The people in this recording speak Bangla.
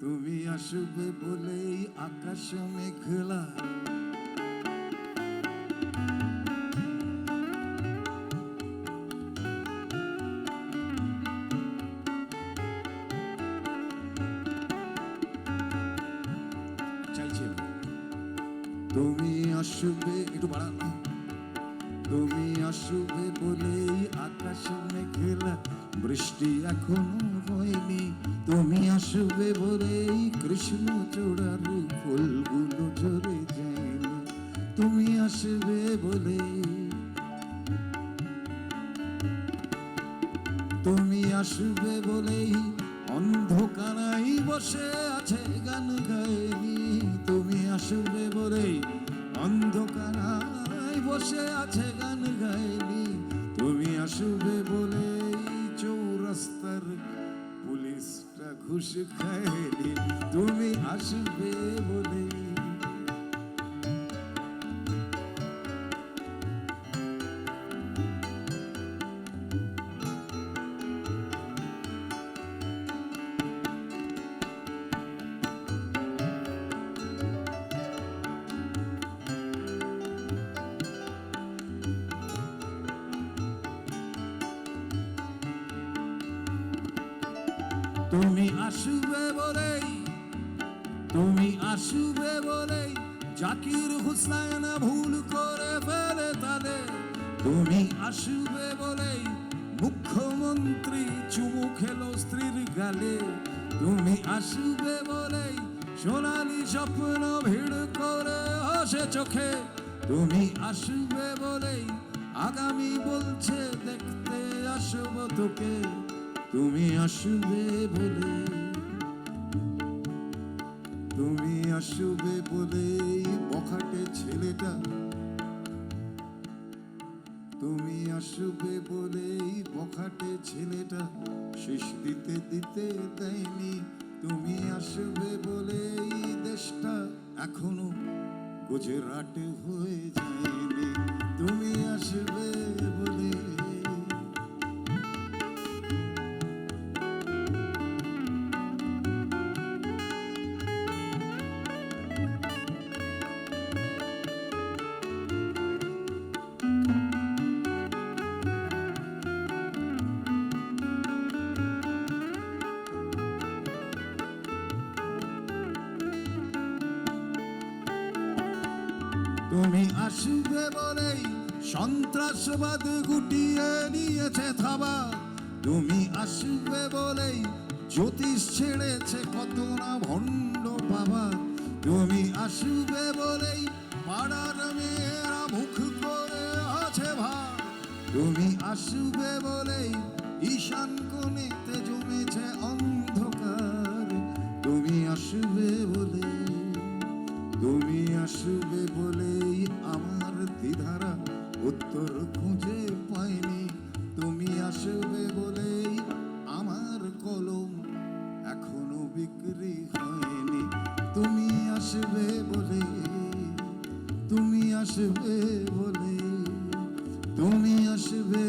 তুমি আসবে বলেই আকাশ মেঘলা। তুমি আসবে, একটু বাড়ান তুমি আসবে বলেই আকাশ মেঘলা। বৃষ্টি এখনও তুমি আসবে বলেই কৃষ্ণ চূড়ার ফুলগুলো ঝরে যায়নি। তুমি আসবে বলেই তুমি আসবে বলেই অন্ধকারাই বসে আছে গান গায়নি। তুমি আসবে বলেই অন্ধকারাই বসে আছে গান গায়নি। তুমি আসবে বলেই ঘুষ খায়নি তুমি আসবে বলেই তুমি আসবে বলেই, তুমি আসবে বলেই জাকির হুসাইন ভুল করে ফেলে তাদের। তুমি আসবে বলেই মুখ্যমন্ত্রী চুমু খেলো স্ত্রীর গালে। তুমি আসবে বলেই সোনালি স্বপ্ন ভিড় করে হাসে চোখে। তুমি আসবে বলেই আগামী বলছে, দেখতে আসব তোকে। তুমি আসবে বলে, তুমি আসবে বলেই বখাটে ছেলেটা। তুমি আসবে বলেই বখাটে ছেলেটা, শেষ দিতে দিতে দেয়নি। তুমি আসবে বলেই দেশটা এখনও গুজরাটে হয়ে যায়নি। তুমি আসবে তুমি আসবে বলেই সন্ত্রাসবাদ গুটিয়ে নিয়েছে থাবা। তুমি আসবে বলেই জ্যোতিষ ছেড়েছে কত না ভণ্ড বাবা তুমি আসবে বলেই পাড়ার মেয়েরা মুখ করে আছে ভাব তুমি আসবে বলেই ঈশান কোণেতে জমেছে অন্ধকার। তুমি আসবে বলে আসবে বলেই আমার দ্বিধারা উত্তর খুঁজে পাইনি। তুমি আসবে বলেই আমার কলম এখনও বিক্রি হয়নি। তুমি আসবে বলে তুমি আসবে বলে তুমি আসবে